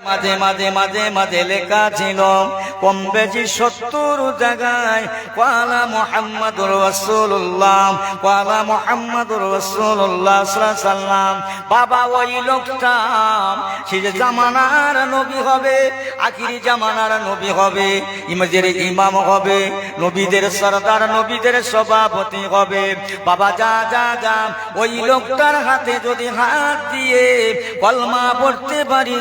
মাঝে মাঝে মাঝে মাঝে লেখা ছিল, কম বেশি সত্তর জায়গায় কালা মোহাম্মদুর রসুল্লাহ কালা মোহাম্মদ রসুল্লাহ সাল্লাম বাবা ওই লোকটা, সে যে জামানার নবী হবে, আখিরি জামানার নবী হবে, ইমাজের ইমাম হবে, নবীদের সরদার, নবীদের সভাপতি হবে। বাবা যা যা যা, ওই লোকটার হাতে যদি হাত দিয়ে কলমা পড়তে পারি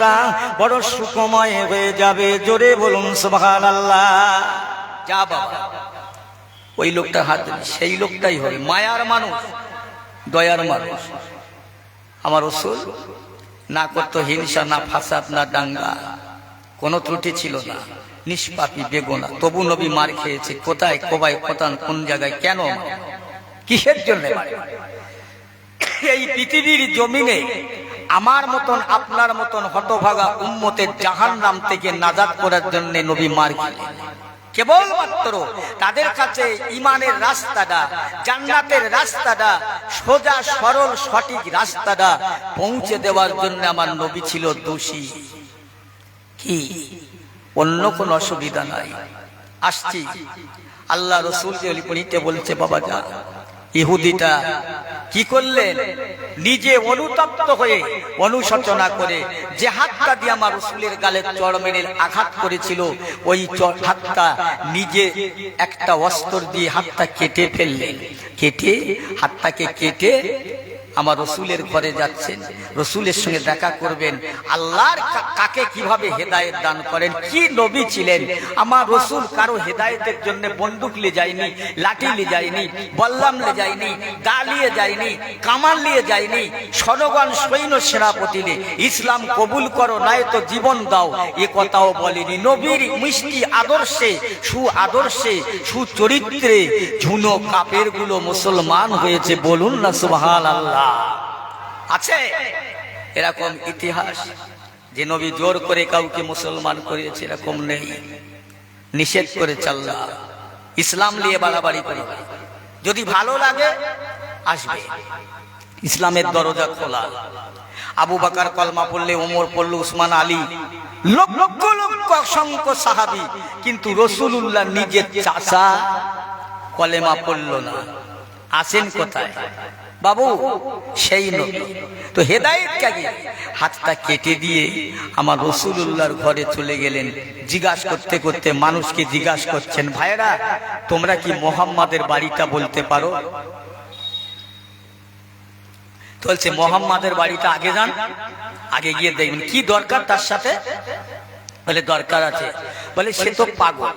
জীবনটা বড় সুখময় হয়ে যাবে। জোরে বলুন সুবহান আল্লাহ যা বাবা। ওই লোকটার হাত সেই লোকটাই হবে মায়ার মানুষ, দয়ার মানুষ। আমার ওসুল না করতো হিংসা, না ফাসাদ, না দাঙ্গা। কোনো ত্রুটি ছিল না। নিষ্পাপী বেগোনা। তবু নবী মার খেয়েছে। কোথায়, কোবায় কোথান কোন জায়গায়, কেন কিসের জন্য এই পৃথিবীর জমিনে আমার মতন, আপনার মতন হতভাগা উম্মতের জাহান নাম থেকে নাজাদ করার জন্য নবী মার কেবলমাত্র তাদের কাছে ইমানের রাস্তাটা, জান্নাতের রাস্তাটা, সোজা, সরল, সঠিক রাস্তাটা পৌঁছে দেওয়ার জন্য আমার নবী ছিল দোষী। কি? অন্য কোনো অসুবিধা নাই। আসছি। আল্লাহ রসুল বলছে, বাবা যা ইহুদিটা কি করলেন নিজে অনুতপ্ত হয়ে অনুশোচনা করে যে হাতটা দিয়ে আমার রসুলের গালে চড় মেরে আঘাত করেছিল, ওই হাতটা নিজে একটা অস্ত্র দিয়ে হাতটা কেটে ফেললেন। কেটে হাতটাকে কেটে আমার রসুলের ঘরে যাচ্ছেন। রসুলের সঙ্গে দেখা করবেন। আল্লাহর কাকে কীভাবে হেদায়েত দান করেন? কি নবী ছিলেন? আমার রসুল কারও হেদায়েতের জন্য বন্দুক নিয়ে যায়নি, লাঠি নিয়ে যায়নি, বল্লাম নিয়ে যায়নি দা নিয়ে যায়নি, কামাল নিয়ে যায়নি সনগণ সৈন্য, সেনাপতি নিয়ে। ইসলাম কবুল করো নাই তো জীবন দাও। এ কথাও বলেনি। নবীর মিষ্টি আদর্শে সু আদর্শে সুচরিত্রে ঝুনো কাপেরগুলো মুসলমান হয়েছে। বলুন না সুবহান আল্লাহ আছে? এরকম ইতিহাস যে নবী জোর করে কাউকে মুসলমান করেছে, এরকম নেই। নিষেধ করে চাল্লা ইসলাম নিয়ে বাড়াবাড়ি করে। যদি ভালো লাগে, আসবে। ইসলামের দরজা খোলা। আবু বাকার কলমা পড়লে, ওমর পড়ল, উসমান আলী, লক্ষ লক্ষ অসংখ্য সাহাবি। কিন্তু রসুল্লাহ নিজের চাষা কলেমা পড়ল না। আসেন কোথায়? বাবু, সেই নবী তো হেদায়েত কাকে হাতটা কেটে দিয়ে আমার রসুল্লাহর ঘরে চলে গেলেন। জিজ্ঞাসা করতে করতে মানুষকে জিজ্ঞাসা করছেন ভাইরা তোমরা কি মোহাম্মদের বাড়িটা বলতে পারো? তো বলছে, মোহাম্মদের বাড়িটা আগে যান, আগে গিয়ে দেখবেন। কি দরকার তার সাথে? বলে, দরকার আছে। বলে, সে তো পাগল।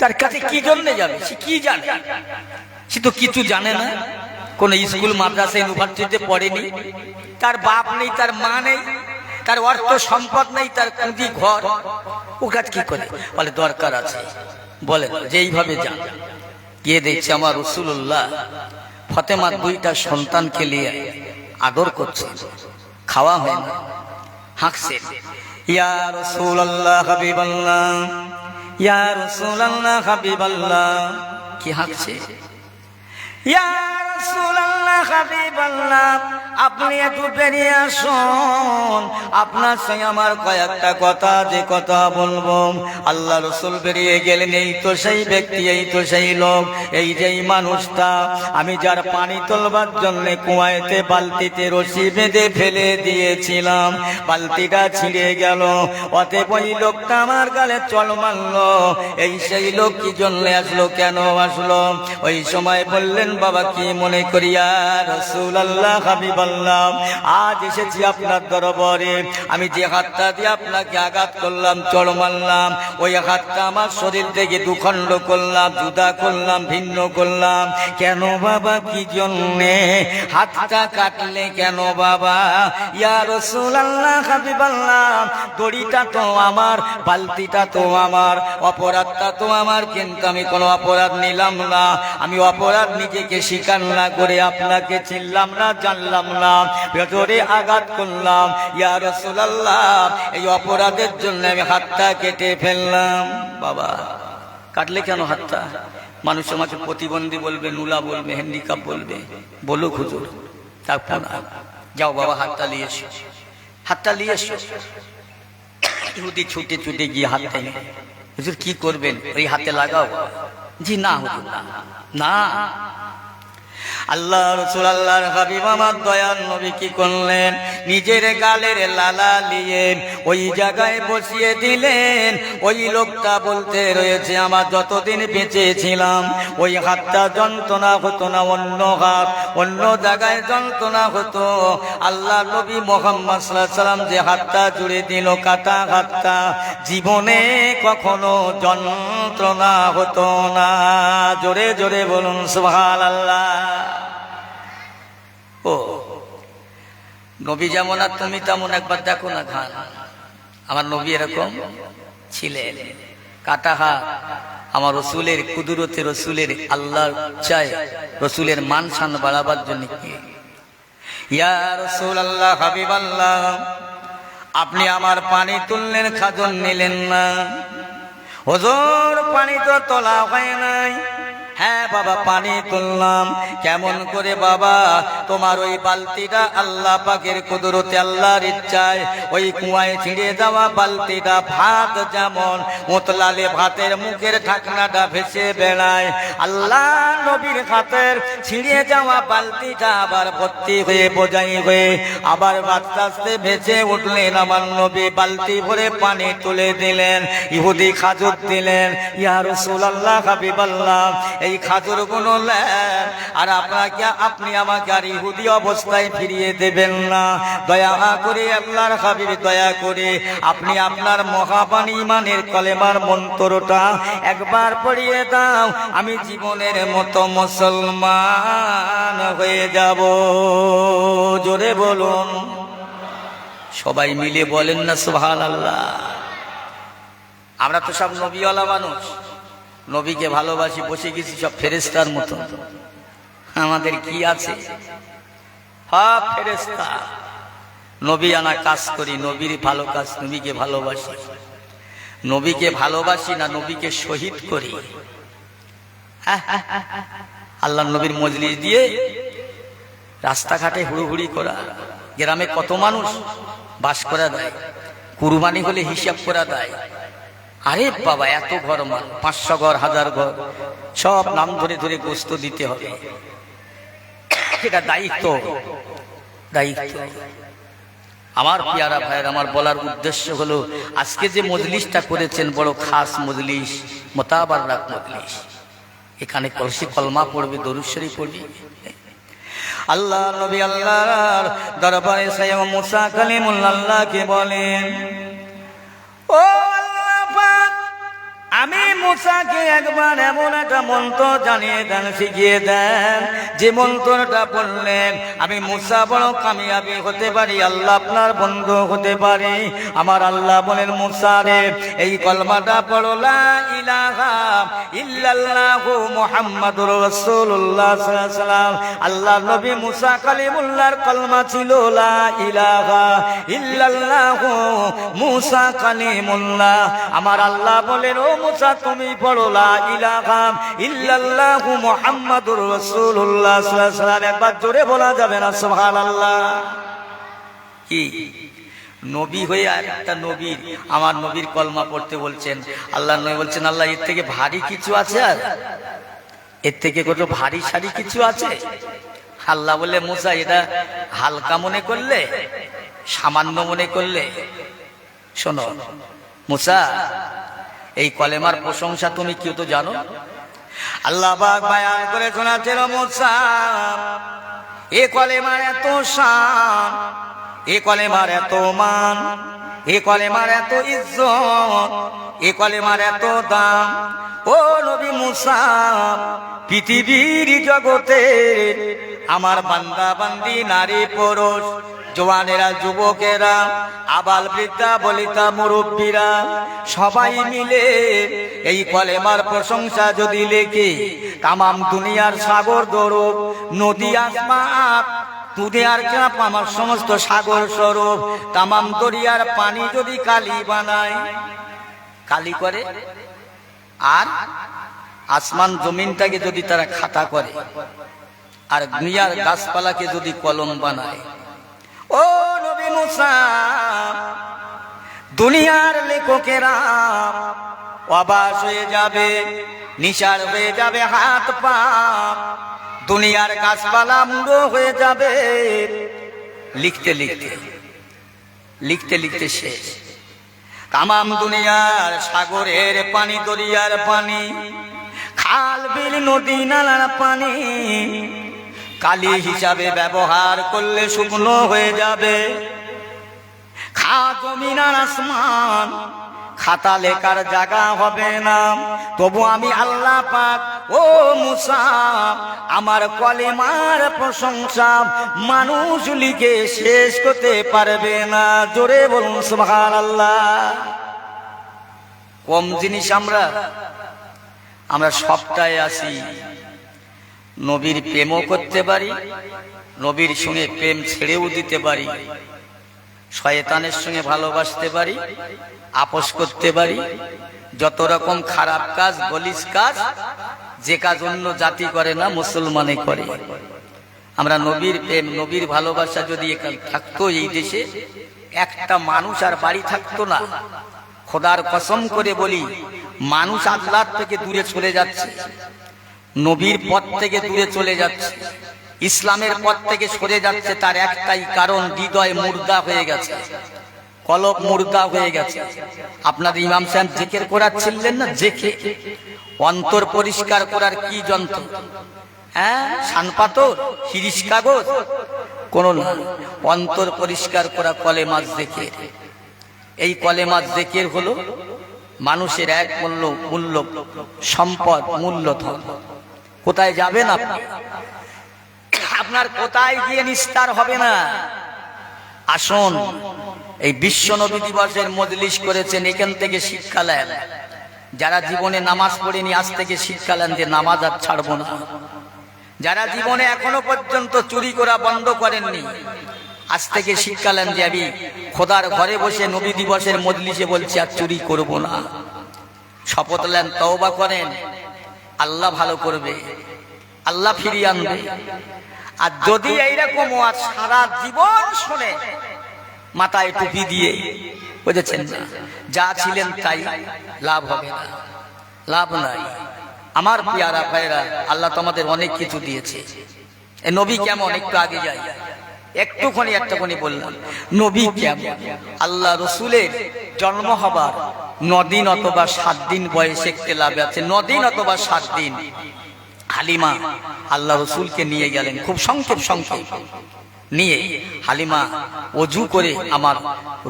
তার কাছে কি জন্য যাবে? সে কি জানে? সে তো কিছু জানে না। কোন স্কুল, মাদ্রাসা ইউনিভার্সিটিতে পড়েনি। তার বাপ নেই, তার মা নেই, তার অর্থ সম্পদ নেই, তার কুঁদি ঘর। ও কাজ কি করে? বলে, দরকার আছে। বলেন যে এইভাবে যান। গিয়ে দেখছে আমার রসুল্লাহ ফতেমার দুইটা সন্তানকে নিয়ে আদর করছে। খাওয়া হয় না হাঁকছেন ইয়া রসুল্লাহ হাবিবাল্লাহ, ইয়া রসুল্লাহ হাবিবাল্লাহ। কি হাঁকছে? ইয়া আপনি একটু বেরিয়ে আসুন। আপনার সঙ্গে আমার কয়েকটা কথা, যে কথা বলব। আল্লাহ রসুল বেরিয়ে গেলেন, এই তো সেই ব্যক্তি, এই তো সেই লোক, এই যেই মানুষটা। আমি যার পানি তোলবার জন্য কুয়াইতে বালতিতে রশি বেঁধে ফেলে দিয়েছিলাম। বালতিটা ছিঁড়ে গেল। অতএব ওই লোকটা আমার গালে চল মারলো। এই সেই লোক কি জন্য আসলো, কেন আসলো? ওই সময় বললেন, বাবা, কি মনে করিয়া রসুল আল্লাহ হাবিব আল্লাহ আজ এসেছি আপনার দরবারে। আমি যে হাতটা দিয়ে আপনাকে আঘাত করলাম, চড় মারলাম, ওই হাতটা আমার শরীর থেকে দুখণ্ড করলাম, জুদা করলাম, ভিন্ন করলাম। কেন বাবা, কি জন্যে হাতটা কাটলে কেন বাবা? ইয়া রসুল আল্লাহ হাবিব আল্লাহ দড়িটা তো আমার, বালতিটা তো আমার, অপরাধটা তো আমার, কিন্তু আমি কোনো অপরাধ নিলাম না। আমি অপরাধ নিজেকে স্বীকার না করে আপনাকে চিনলাম না, জানলাম না। ভেতরে আঘাত করলাম। ইয়া রসুলাল্লাহ, এই অপরাধের জন্য আমি হাতটা কেটে ফেললাম। বাবা, কাটলে কেন হাতটা? মানুষ আমাকে প্রতিবন্ধী বলবে, নুলা বলবে হ্যান্ডিকাপ বলবে। বলুক হুজুর, তারপর যাও বাবা, হাতটা নিয়ে এসো। হাতটা নিয়ে এসো। ইহুদি ছুটে ছুটে গিয়ে হাত টেনে। হুজুর, কি করবেন? ওই হাতে লাগাও। জি, না হুজুর। না। আল্লাহ রসুল আল্লাহর হাবিব আমার দয়াল নবী কি করলেন? নিজের গালের লালা নিয়ে ওই জায়গায় বসিয়ে দিলেন। ওই লোকটা বলতে রয়েছে, আমার যতদিন বেঁচে ছিলাম, ওই হাতটা যন্ত্রণা হতো না, অন্য হাত, অন্য জায়গায় যন্ত্রণা হতো। আল্লাহ নবী মোহাম্মদ সাল্লাম যে হাতটা জুড়ে দিল, কাটা হাতটা, জীবনে কখনো যন্ত্রণা হতো না। জোরে জোরে বলুন সুবহান আল্লাহ ও, নবী যেমন আর তুমি তেমন একবার দেখো না খান আমার নবী এরকম ছিলেন। কাটা হাত আমার রসুলের কুদুরতে রসুলের আল্লাহ চায় রসুলের মান সান বাড়াবার জন্য। কি ইয়া রসুল আল্লাহ আল্লাহ আপনি আমার পানি তুললেন, খাজন নিলেন না। হজর, পানি তো তোলা হয় নাই। হ্যাঁ বাবা, পানি তুললাম। কেমন করে বাবা? তোমার ওই বালতিটা আল্লাহ পাকের কুদরতে আল্লাহর ইচ্ছায়, ওই কুয়ায় ছিঁড়ে যাওয়া বালতিটা ভাত যেমন মোতলালে ভাতের মুখের ঢাকনাটা ভেসে বেড়ায়, আল্লাহ নবীর হাতের ছিঁড়ে যাওয়া বালতিটা আবার ভর্তি হয়ে বোঝাই হয়ে আবার আস্তে আস্তে ভেসে উঠলেন আমার নবী। বালতি ভরে পানি তুলে দিলেন, ইহুদি খাজুর দিলেন, ইয়া রাসূলুল্লাহ হাবিবাল্লাহ এই খাজুরগুলো আর আপনাকে আপনি আমাকে আর ইহুদি অবস্থায় ফিরিয়ে দেবেন না। দয়া করে আল্লাহর হাবিব, দয়া করে আপনি আপনার মহাবাণী ইমানের কলেমার মন্ত্রটা একবার পড়িয়ে দাও। আমি জীবনের মতো মুসলমান হয়ে যাব। জোরে বলুন। সবাই মিলে বলেন না সুহান আল্লাহ আমরা তো সব নবীওয়ালা মানুষ। নবীকে ভালোবাসি, বসে গেছি, সব ফেরেস্তার মতো। আমাদের কি আছে? সব ফেরেস্তা নবী আনা কাজ করি, নবীর ভালো কাজ, নবীকে ভালোবাসি। নবীকে ভালোবাসি না, নবীকে শহীদ করি। আল্লাহ নবীর মজলিস দিয়ে রাস্তাঘাটে হুড়ুহুড়ি করা, গ্রামে কত মানুষ বাস করা দেয়, কুরবানি হলে হিসাব করা দেয়। আরে বাবা, এত ঘর মান পাঁচশো ঘর, হাজার ঘর। সব নাম ধরে ধরে গোস্ত দিতে হবে। এটা দায়িত্ব। দায়িত্ব। আমার পেয়ারা ভাইয়ের, আমার বলার উদ্দেশ্য হলো, আজকে যে মজলিসটা করেছেন, বড় খাস মজলিস মোতাবার রাখ মজলিস। এখানে কলসি কলমা পড়বে দরুশ্বরী পড়বে। আল্লাহ নবী আল্লাহর দরবারে সাইয়্যিদ মুসা কালিমুল্লাহকে বলেন, ও আমি মুসাকে একবার এমন একটা মন্ত্র জানিয়ে দেন, শিখিয়ে দেন। যে মন্ত্রটা বললেন, আমি মুসা বড় কামিয়াবি হতে পারি, আল্লাহ আপনার বন্ধু হতে পারি। আমার আল্লাহ বলেন, মুসা রে, এই কলমাটা পড়ো, লা ইলাহা ইল্লাল্লাহু মুহাম্মাদুর রাসূলুল্লাহ আল্লাহ নবী মুসা কালিমুল্লাহর কলমা ছিল, লা ইলাহা ইল্লাল্লাহু মুসা কালিমুল্লাহ। আমার আল্লাহ বলেন, ও তুমি পড়ো লা ইলাহা মুহাম্মাদুর রাসূলুল্লাহ, সাল্লাল্লাহু একবার জোরে বলা যাবে না, সুবহানাল্লাহ। কি? নবী হয়ে আর একটা নবীর আমার নবীর কলমা পড়তে বলছেন। আল্লাহ নবী বলছেন, আল্লাহ, এর থেকে ভারী কিছু আছে আর? এর থেকে কত ভারী সারি কিছু আছে? আল্লাহ বলে মোসা, এটা হালকা মনে করলে, সামান্য মনে করলে, শোনো, মুসা এই কলেমার প্রশংসা তুমি কেউ তো জানো? আল্লাহ বায়ান করে শোনাচ্ছিল মুসা এ কলেমার এত শান, এ কলেমার এত মান। এ কলেমার এত ইজ্জত এ কলেমার এত দাম। ও নবী মুসা, পৃথিবীর জগতে আমার বান্দা বান্দি, নারী পুরুষ, জোয়ানেরা, যুবকেরা, আবাল বৃদ্ধা, বলিতা মুরব্বীরা, সবাই মিলে এই কলেমার প্রশংসা যদি লেখে, তামাম দুনিয়ার সাগর দরব নদী, আসমান দুনিয়ার চাপ আমার সমস্ত সাগর স্বরূপ তামাম দরিয়ার পানি যদি কালি বানায় কালি করে? আর আসমান জমিনটাকে যদি তারা খাতা করে, আর দুনিয়ার গাছপালাকে যদি কলম বানায়। ও নবী মুসা, দুনিয়ার লেখকেরা অবাস হয়ে যাবে নিশার হয়ে যাবে হাত পা। দুনিয়ার গাছপালা মুড়ো হয়ে যাবে। লিখতে লিখতে লিখতে লিখতে শেষ। তামাম দুনিয়ার সাগরের পানি, দরিয়ার পানি, খাল, বিল, নদী, নালার পানি, কালি হিসাবে ব্যবহার করলে শুকনো হয়ে যাবে। খা জমিনার আসমান খাতা লেখার জায়গা হবে না। তবু আমি আল্লাহ পাক, ও মুসা, আমার কলেমার প্রশংসা মানুষ লিখে শেষ করতে পারবে না। জোরে বলুন সুবহান আল্লাহ কম জিনিস আমরা আমরা সবটাই আসি নবীর প্রেমও করতে পারি, নবীর সঙ্গে প্রেম ছেড়েও দিতে পারি। শয়তানের সঙ্গে ভালোবাসতে পারি, আপোষ করতে পারি, যত রকম খারাপ কাজ গলিস কাজ, যে কাজ অন্য জাতি করে না, মুসলমানে করে। আমরা নবীর প্রেম, নবীর ভালোবাসা যদি থাকতো এই দেশে, একটা মানুষ আর বাড়ি থাকতো না। খোদার কসম করে বলি, মানুষ আল্লাহ থেকে দূরে চলে যাচ্ছে, নবীর পথ থেকে দূরে চলে যাচ্ছে। ইসলামের পথ থেকে সরে যাচ্ছে তার একটাই কারণ, হৃদয় মুর্দা হয়ে গেছে। কলব মুর্দা হয়ে গেছে। আপনাদের ইমাম সাহেব জেকের করাচ্ছিলেন না? জেকে অন্তর পরিষ্কার করার কি যন্ত্র? হ্যাঁ সানপাতর হিরিশ কাগজ। কোন অন্তর পরিষ্কার করা কলে মাছ দেখে এই কলে মাছ দেখে হলো মানুষের এক মূল্য মূল্য, সম্পদ মূল্য ধন কোথায় যাবেন আপনি? আপনার কোথায় গিয়ে নিস্তার হবে না? আসুন, এই বিশ্ব নবী দিবসের মজলিশ করেছেন, এখান থেকে শিক্ষা নেন। যারা জীবনে নামাজ পড়েনি, আজ থেকে শিক্ষা নেন যে নামাজ আর ছাড়বো না। যারা জীবনে এখনও পর্যন্ত চুরি করা বন্ধ করেননি, আজ থেকে শিক্ষা নেন যে আমি খোদার ঘরে বসে নবী দিবসের মজলিসে বলছি, আর চুরি করব না। শপথ নেন, তওবা করেন। আল্লাহ ভালো করবে। আল্লাহ ফিরিয়ে আনবে। আর যদি এইরকম আর সারা জীবন শোনে, মাথায় টুপি দিয়ে, বুঝেছেন যা ছিলেন তাই লাভ হবে না। লাভ নাই। আমার পিয়ারা ভাইরা আল্লাহ তোমাদের অনেক কিছু দিয়েছে। এ নবী কেমন? একটু আগে যাই। একটুখানি একটুখানি বললাম। নবী কেমন? আল্লাহ রসুলের জন্ম হবার নদিন অথবা সাত দিন বয়সে একটি লাভ আছে। নদিন অথবা সাত দিন। হালিমা আল্লাহ রসুলকে নিয়ে গেলেন, খুব সংক্ষেপ সংক্ষেপ। নিয়ে হালিমা অজু করে আমার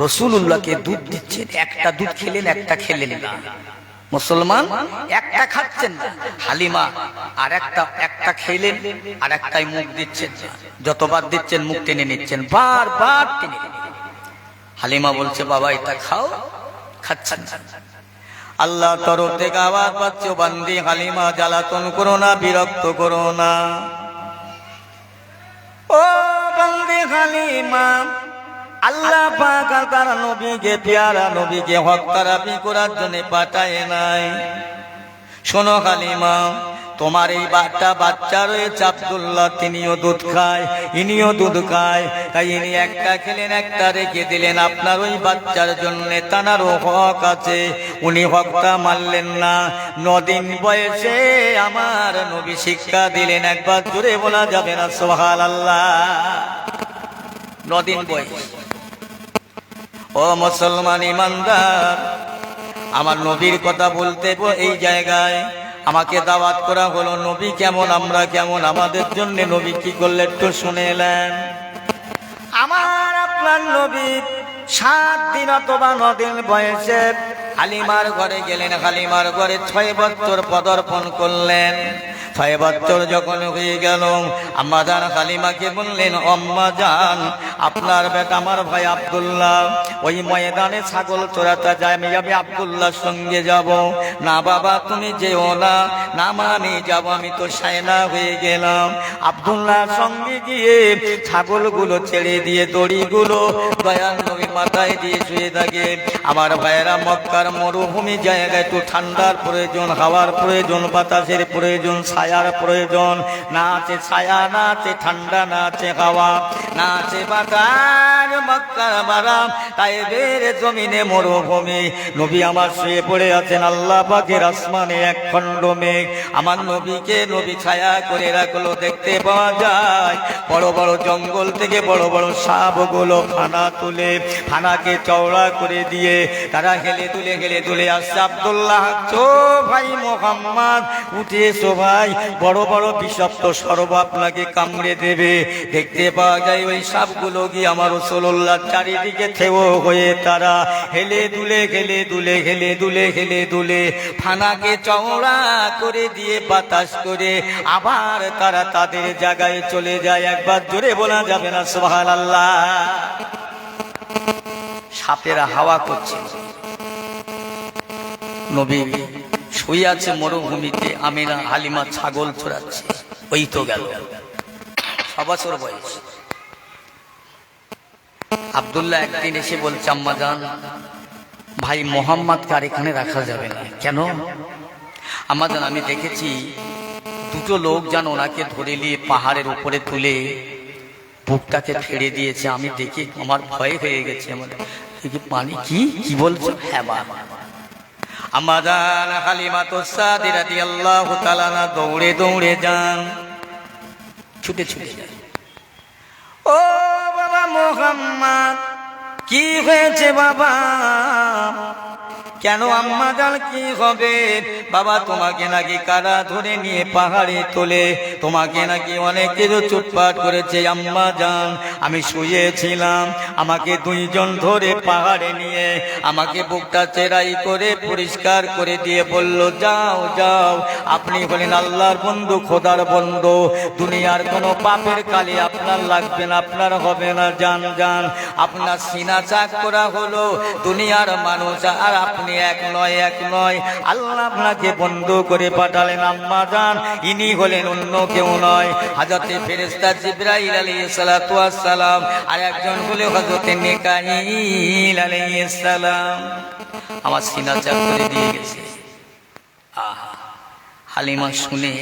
রসুল্লাহকে দুধ দিচ্ছেন, একটা দুধ খেলেন, একটা খেলেন না। মুসলমান, একটা খাচ্ছেন হালিমা আর একটা একটা খেলেন আর একটাই মুখ দিচ্ছেন যতবার দিচ্ছেন, মুখ টেনে নিচ্ছেন, বারবার টেনে হালিমা বলছে, বাবা, এটা খাও, খাচ্ছেন আল্লাহ তরফ থেকে আবার পাচ্ছ বান্দি হালিমা জ্বালাতন করো না বিরক্ত করো না ও বান্দি হালিমা, আল্লাহ পাক তার নবীকে পেয়ারা নবীকে হকারাপি করার জন্য পাঠায় নাই। শোনো হালিমা তোমার এই বাচ্চা বাচ্চা রয়েছে আব্দুল্লাহ, তিনিও দুধ খায়, ইনিও দুধ খায়। তাই ইনি একটা খেলেন, একটা রেখে দিলেন। আপনার ওই বাচ্চার জন্য তানারও হক আছে। উনি হকটা মানলেন না। নদিন বয়সে আমার নবী শিক্ষা দিলেন, একবার জুড়ে বলা যাবে না সোহাল আল্লাহ নদিন বয়স। ও মুসলমান ইমানদার, আমার নবীর কথা বলতে এই জায়গায়। আমাকে দাওয়াত করা হলো, নবী কেমন? আমরা কেমন? আমাদের জন্য নবী কি করলে একটু শুনে এলেন? আমার আপনার নবী সাত দিন অথবা নদিন বয়সে হালিমার ঘরে গেলেন। হালিমার ঘরে ছয় বছর পদর্পণ করলেন। ছয় যখন হয়ে গেল আম্মাজান হালিমাকে বললেন অম্মাজান আপনার বেটা আমার ভাই আব্দুল্লাহ, ওই ময়দানে ছাগল চোরাতে যায়, আমি যাবে আব্দুল্লাহর সঙ্গে যাব। না বাবা, তুমি যেও না না আমি যাব, আমি তো সায়না হয়ে গেলাম। আব্দুল্লাহর সঙ্গে গিয়ে ছাগলগুলো ছেড়ে দিয়ে দড়িগুলো দয়াল মাথায় দিয়ে শুয়ে থাকে। আমার ভাইয়েরা মক্কার মরুভূমি জায়গায় একটু ঠান্ডার প্রয়োজন, হাওয়ার প্রয়োজন, বাতাসের প্রয়োজন, ছায়া ছায়ার প্রয়োজন। না আছে ছায়া না আছে ঠান্ডা না আছে হাওয়া না আছে বাতাস দেখতে পাওয়া যায়। বড় বড় জঙ্গল থেকে বড় বড় সাপগুলো ফানা তুলে ফানাকে চওড়া করে দিয়ে তারা হেলে তুলে হেলে তুলে আসছে। আব্দুল্লাহ, চো ভাই মোহাম্মদ, উঠে এসো ভাই। বড় বড় বিষাক্ত সর্ব আপনাকে কামড়ে দেবে। দেখতে পাওয়া যায় ওই সাপগুলো গিয়ে আমার রসোল্লাহ চারিদিকে থেও হয়ে তারা। হেলে দুলে হেলে দুলে হেলে দুলে হেলে দুলে। ফানাকে চওড়া করে দিয়ে বাতাস করে আবার তারা তাদের জায়গায় চলে যায়। একবার জোরে বলা যাবে না সোহান আল্লাহ সাপেরা হাওয়া করছে নবী শুয়ে আছে মরুভূমিতে আমিনা হালিমা ছাগল চড়াচ্ছে ওই তো গেল। ছ বছর বয়স। আবদুল্লাহ একদিন এসে বলছে, আম্মা যান ভাই মোহাম্মদকে আর এখানে রাখা যাবে না? কেন? আম্মা জান, আমি দেখেছি দুটো লোক যেন ওনাকে ধরে নিয়ে পাহাড়ের উপরে তুলে বুকটাকে ফেড়ে দিয়েছে। আমি দেখি আমার ভয় হয়ে গেছে, আমার দেখি পানি কি কি বলছো? হ্যাঁ বাবা। আমাদান হালিমা তো সাদি রাদিয়াল্লাহু তাআলা না, দৌড়ে দৌড়ে যান। ছুটে ছুটে যান ও মোহাম্মদ। কি হয়েছে বাবা? কেন আম্মা জান কি হবে? বাবা তোমাকে নাকি কারা ধরে নিয়ে পাহাড়ে তোলে? তোমাকে নাকি অনেক কিছু চুটপাট করেছে আম্মা জান। আমি শুয়েছিলাম, আমাকে দুইজন ধরে পাহাড়ে নিয়ে, আমাকে বুকটা চেরাই করে পরিষ্কার করে দিয়ে বলল, যাও যাও। আপনি বলেন আল্লাহর বন্ধু, খোদার বন্ধু। দুনিয়ার কোনো পাপের কালি আপনার লাগবে না, আপনার হবে না যান যান আপনার সিনা চাক করা হলো, দুনিয়ার মানুষ আর আপনি এক নয় এক নয় আল্লাহ আপনাকে বন্ধ করে পাঠালেন আম্মা যান ইনি হলেন অন্য কেউ নয়। হাজরতে ফেরেস্তা জিব্রাইল আলাইহিস সালাতু ওয়াস সালাম। আর একজন হলো হযরতে মিকাইল আলাইহিস সালাম। আমার সিনা চাক করে দিয়ে গেছে। আহা, হালিমা শুনে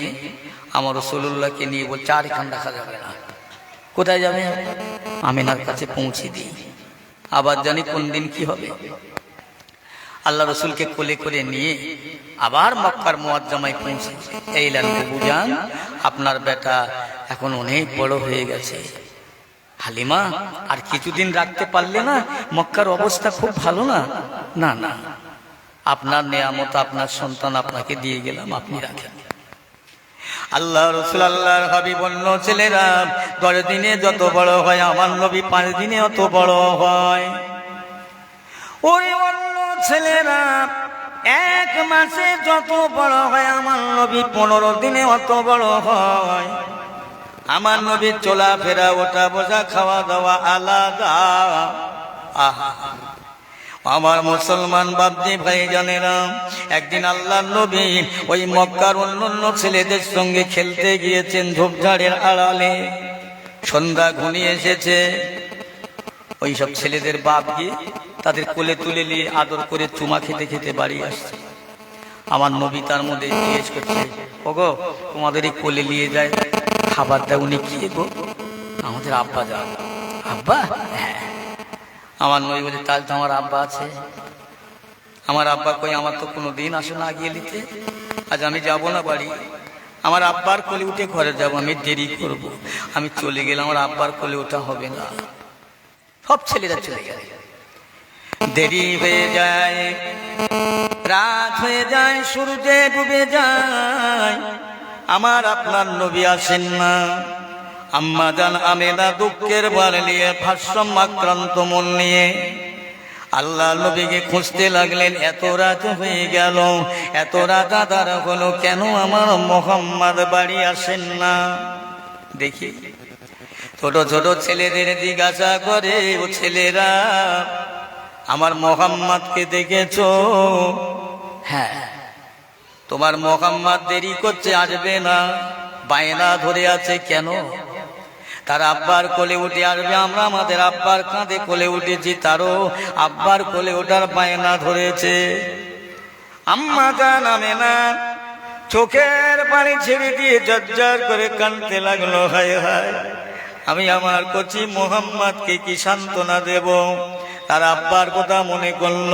আমার রসুল্লাহকে নিয়ে বলছে আর এখান রাখা যাবে না। কোথায় যাবে? আমিনার কাছে পৌঁছে দিই। আবার জানি কোন দিন কি হবে। আল্লাহ রসুলকে কোলে করে নিয়ে আবার মক্কার মোয়াজ্জামায় পৌঁছে এই লাল বুঝান আপনার বেটা এখন অনেক বড় হয়ে গেছে। হালিমা, আর কিছুদিন রাখতে পারলে না মক্কার অবস্থা খুব ভালো না? না না। আপনার নেয়ামত, আপনার সন্তান আপনাকে দিয়ে গেলাম, আপনি রাখেন। আল্লাহ রসুল আল্লাহর হাবিব অন্য ছেলেরা, দশ দিনে যত বড় হয়, আমার নবী পাঁচ দিনে অত বড় হয়। ওরে অন্য ছেলেরা, এক মাসে যত বড় হয়, আমার নবী পনেরো দিনে অত বড় হয়। আমার নবীর চলাফেরা ওটা বোঝা, খাওয়া দাওয়া আলাদা। আমার মুসলমান বাবজি ভাই জানেরা একদিন আল্লাহ নবী ওই মক্কার অন্য অন্য ছেলেদের সঙ্গে খেলতে গিয়েছেন ঝোপঝাড়ের আড়ালে। সন্ধ্যা ঘনিয়ে এসেছে। ওই সব ছেলেদের বাপ গিয়ে তাদের কোলে তুলে নিয়ে আদর করে চুমা খেতে খেতে বাড়ি আসছে। আমার নবী তার মধ্যে জিজ্ঞেস করছে, ওগো, তোমাদের কোলে নিয়ে যায় খাবার দেয় উনি কি গো? আমাদের আব্বা যান আব্বা? হ্যাঁ। আমার নবী বলে, তাহলে তো আমার আব্বা আছে। আমার আব্বা কই, আমার তো কোনো দিন আসে না গিয়ে নিতে। আজ আমি যাব না বাড়ি। আমার আব্বার কোলে উঠে ঘরে যাব, আমি দেরি করব। আমি চলে গেলে আমার আব্বার কোলে ওঠা হবে না। সব ছেলেরা চলে গেলে দেরি হয়ে যায়, রাত হয়ে যায়, সূর্যে ডুবে যায়। আমার আপনার নবী আসেন না। আম্মা জান আমেনা দুঃখের বার নিয়ে ভাষ্যম আক্রান্ত মন নিয়ে। আল্লাহ নবীকে খুঁজতে লাগলেন, এত রাত হয়ে গেল। এত রাত আদার হলো, কেন আমার মোহাম্মদ বাড়ি আসেন না? দেখি। ছোট ছোট ছেলেদের জিজ্ঞাসা করে, ও ছেলেরা আমার মোহাম্মদকে দেখেছ? হ্যাঁ। তোমার মোহাম্মদ দেরি করছে আসবে না। বায়না ধরে আছে কেন? তার আব্বার কোলে উঠে আসবে, আমরা আমাদের আব্বার কাঁধে কোলে উঠেছি, তারও আব্বার কোলে ওঠার বায়না ধরেছে। আম্মা জান আমি না। চোখের পানি ছেড়ে দিয়ে জর্জর করে কানতে লাগল, হায় হায়। আমি আমার কচি মোহাম্মদকে কি সান্ত্বনা দেব? তার আব্বার কথা মনে করল।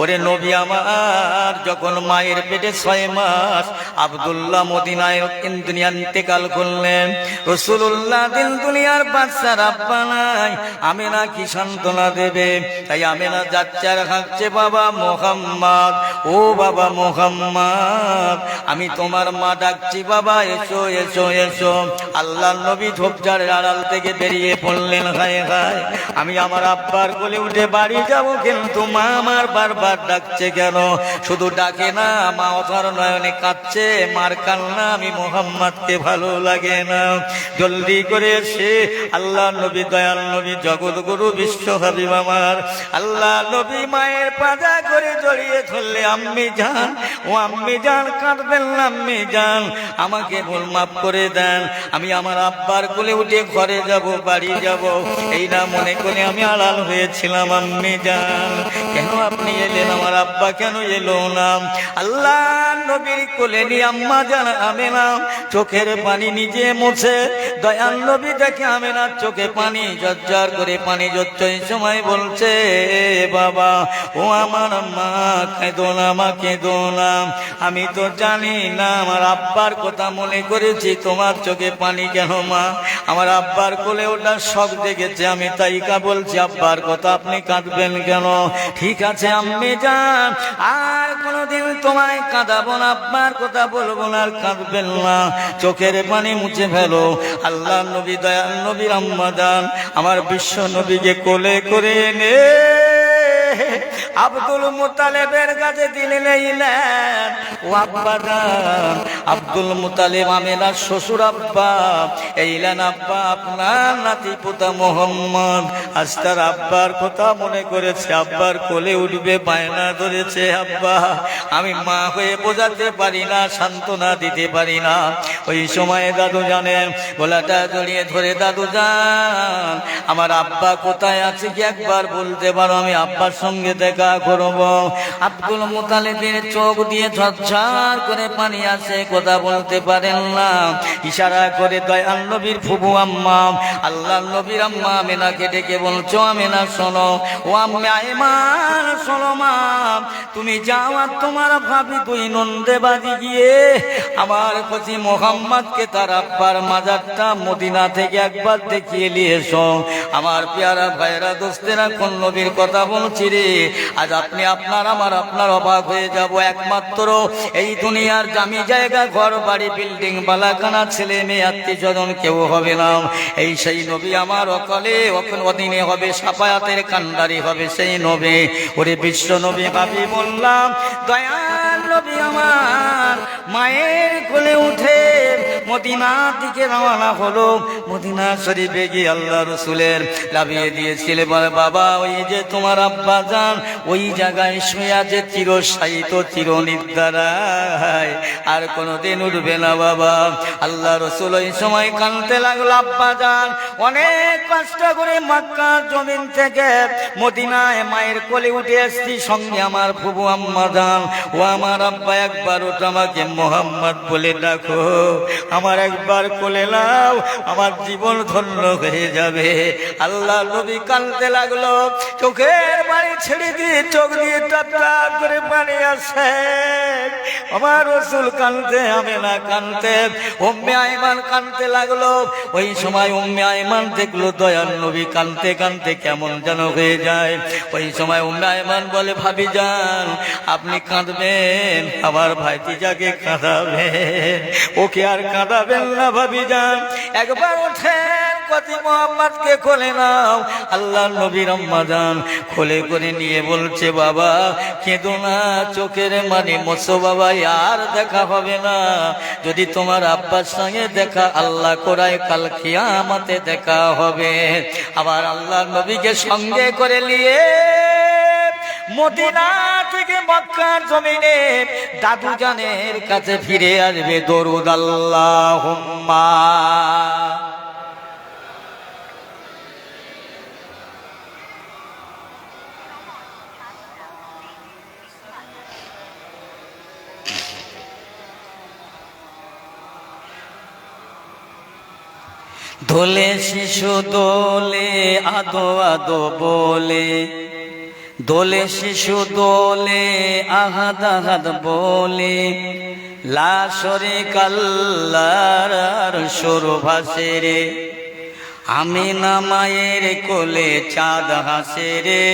ওরে নবী আমার, যখন মায়ের পেটে ছয় মাস, আবদুল্লাহ মদিনায় দুনিয়া ইন্তেকাল করলেন। রসুল্লাহ দিন দুনিয়ার বাচ্চার আব্বা নাই। আমেনা কি সান্ত্বনা দেবে? তাই আমেনা যাচ্চার হাঁকছে, বাবা মোহাম্মদ, ও বাবা মোহাম্মদ, আমি তোমার মা ডাকছি, বাবা, এসো এসো এসো। আল্লাহ নবী ঝোপঝাড়ের আড়াল থেকে বেরিয়ে পড়লেন, হায় হায়। আমি আমার আব্বার বলে উঠে বাড়ি যাব কিন্তু মা আমার বারবার ডাকছে কেন? শুধু ডাকে না, মা অথর নয়নে কাঁদছে, মার কান্না আমি মোহাম্মদকে ভালো লাগে না। জলদি করে এসে আল্লাহ নবী, দয়াল নবী জগৎ গুরু বিশ্ব হাবিব আমার। আল্লাহ নবী মায়ের পাজা করে জড়িয়ে ধরলে, আম্মি যান ও আম্মি যান কাঁদবেন না, আম্মি যান আমাকে ভুল মাফ করে দেন। আমি আমার আব্বার কোলে উঠে ঘরে যাব, বাড়ি যাব। এই না মনে করে আমি আড়াল হয়েছিলাম। যান কেন আপনি এলেন? আমার আব্বা কেন এলো না? আল্লাহ নবীর কোলে নি আম্মা জান আমি না চোখের পানি নিজে মুছে। দয়াল নবী দেখে আমি না চোখে পানি জর্জর করে পানি এই সময় বলছে বাবা, ও আমার মা কেঁদো না মা, কেঁদো না। আমি তো জানি না, আমার আব্বার কথা মনে করেছি। তোমার চোখে পানি কেন মা? আমার আব্বার কোলে ওটা শখ দেখেছে, আমি তাই কা বলছি, আব্বার কথা আপনি কাঁদবেন কেন? ঠিক আছে, আম্মি যান। আর কোনোদিন তোমায় কাঁদাবো না, আব্বার কথা বলব না, আর কাঁদবেন না। চোখের পানি মুছে ফেলো। আল্লাহ নবী, দয়াল নবীর আম্মা দান আমার বিশ্ব নবীকে কোলে করে এনে আব্দুল মুতালেবের কাছে দিলেন ও আব্বা যান আব্দুল মুতালেব আমেনার শ্বশুর আব্বা, এইলেন আব্বা, আপনার নাতি পোতা মোহাম্মদ। আজ তার আব্বার কথা মনে করেছে, আব্বার কোলে উঠবে, বায়না ধরেছে আব্বা। আমি মা হয়ে বোঝাতে পারি না, সান্ত্বনা দিতে পারি না। ওই সময়ে দাদু জানেন, গলাটা জড়িয়ে ধরে, দাদু যান আমার আব্বা কোথায় আছে কি একবার বলতে পারো? আমি আব্বার সঙ্গে দেখা করব। আব্দুল মোতালেবের চোখ দিয়ে ঝরঝর করে পানি আসে, কথা বলতে পারেন না। ইশারা করে, দয়াল নবীর ফুবু আম্মা আল্লাহ নবীর আম্মা মেনাকে ডেকে বলছো, আমেনা, শোনো। ও আম্মে শোনো মা, তুমি যাও আর তোমার ভাবি তুই নন্দে বাদি গিয়ে আমার কচি মোহাম্মদকে তার আব্বার মাজারটা মদিনা থেকে একবার দেখিয়ে নিয়ে এসো। আমার পেয়ারা ভাইরা দোস্তেরা, কোন নবীর কথা বলছি রে? আজ আপনি আপনার, আমার আপনার অভাব হয়ে যাব একমাত্র। এই দুনিয়ার জামি জায়গা, ঘর, বাড়ি, বিল্ডিং, বালাখানা, ছেলে মেয়ে, আত্মীয় স্বজন, কেউ হবে না। এই সেই নবী আমার অকলে অদিনে হবে সাপায়াতের কান্ডারি হবে সেই নবী। ওরে বিশ্ব নবী, ভাবি বললাম দয়াল নবী আমার মায়ের কোলে উঠে মদিনা দিকে রওনা হলো। মদিনা শরীফে গিয়ে আল্লাহ রসুলের লাভিয়ে দিয়েছিলে বলে, বাবা, ওই যে তোমার আব্বা যান, ওই জায়গায় শুয়ে আছে চিরস্থায়িত চির নিদ্রায় আর কোনোদিন উঠবে না, বাবা। আল্লাহ রসুল ওই সময় কানতে লাগল, আব্বা যান। অনেক কষ্ট করে মক্কা জমিন থেকে মদিনায় মায়ের কোলে উঠে এসছি। সঙ্গে আমার ফুবু আম্মা যান। ও আমার আব্বা একবার ওটা আমাকে মোহাম্মদ বলে ডাকো। আমার একবার কোলে নাও, আমার জীবন ধন্য হয়ে যাবে। আল্লাহ নবী কানতে লাগল, চোখের বাড়ি ছেড়ে দিয়ে চোখ দিয়ে টাপ করে পানি আসে আমার রসুল কানতে আমি না কানতে উম্মে আইমান কানতে লাগল। ওই সময় উম্মে আইমান দেখল দয়াল নবী কানতে কানতে কেমন যেন হয়ে যায়। ওই সময় উম্মে আইমান বলে, ভাবি যান আপনি কাঁদবেন? আমার ভাইটিজাকে কাঁদাবেন। ওকে আর কাঁদাবেন না, ভাবি যান। একবার মোহাম্মদকে খোলে নাও। আল্লাহ নবীর বলছে, বাবা, কেঁদো না, চোখের মানে বাবা, আর দেখা হবে না। যদি তোমার আব্বার সঙ্গে দেখা, আল্লাহ করায়, কাল কিয়ামাতে দেখা হবে। আবার আল্লাহ নবীকে সঙ্গে করে নিয়ে মদিনা থেকে মক্কার জমিনে দাদু জানের কাছে ফিরে আসবে, দরুদ আল্লাহ দোলে শিশু দোলে আদো আদো বলে দোলে শিশু দোলে, আহাদ আহাদ বলে। লাশরে কাল্লার সরু ভাসে রে। আমি না মায়ের কোলে চাঁদ হাসে রে।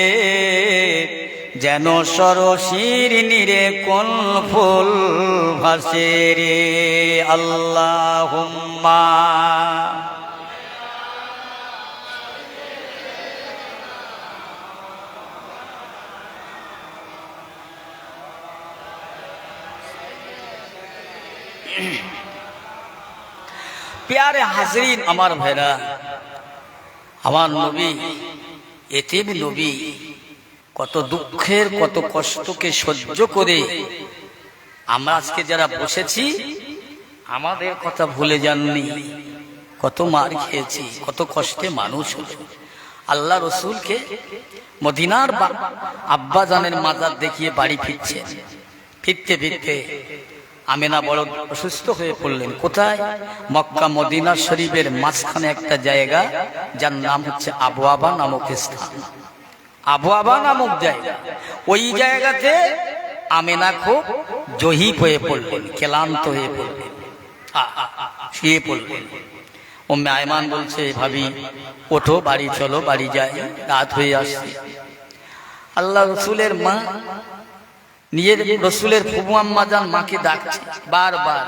যেন সরশির নিরে কোন ফুল ভাসে রে। আল্লাহ প্যারে হাজরিন আমার ভাইরা, আমার নবী, এতিম নবী, কত দুঃখের, কত কষ্টকে সহ্য করে আমরা আজকে যারা বসেছি, আমাদের কথা ভুলে যাননি। কত মার খেয়েছি, কত কষ্টে মানুষ আল্লাহ রসুলকে মদিনার বা- আব্বা জানের মাজার দেখিয়ে বাড়ি ফিরছে ফিরতে ফিরতে আমেনা বড় অসুস্থ হয়ে পড়লেন। কোথায়? মক্কা মদিনা শরীফের মাঝখানে একটা জায়গা, যার নাম হচ্ছে আবুয়াবা নামক স্থান। আবুয়াবা নামক জায়গা। ওই জায়গাতে আমেনা খুব জহিব হয়ে পড়লেন, ক্লান্ত হয়ে পড়লেন। শুয়ে পড়লেন। ও আয়মান বলছে, ভাবি, ওঠো, বাড়ি চলো, বাড়ি যাই, রাত হয়ে আসছে। আল্লাহ রসুলের মা নিজের রসুলের ফুবু আম্মা যান মাকে ডাকছে বারবার।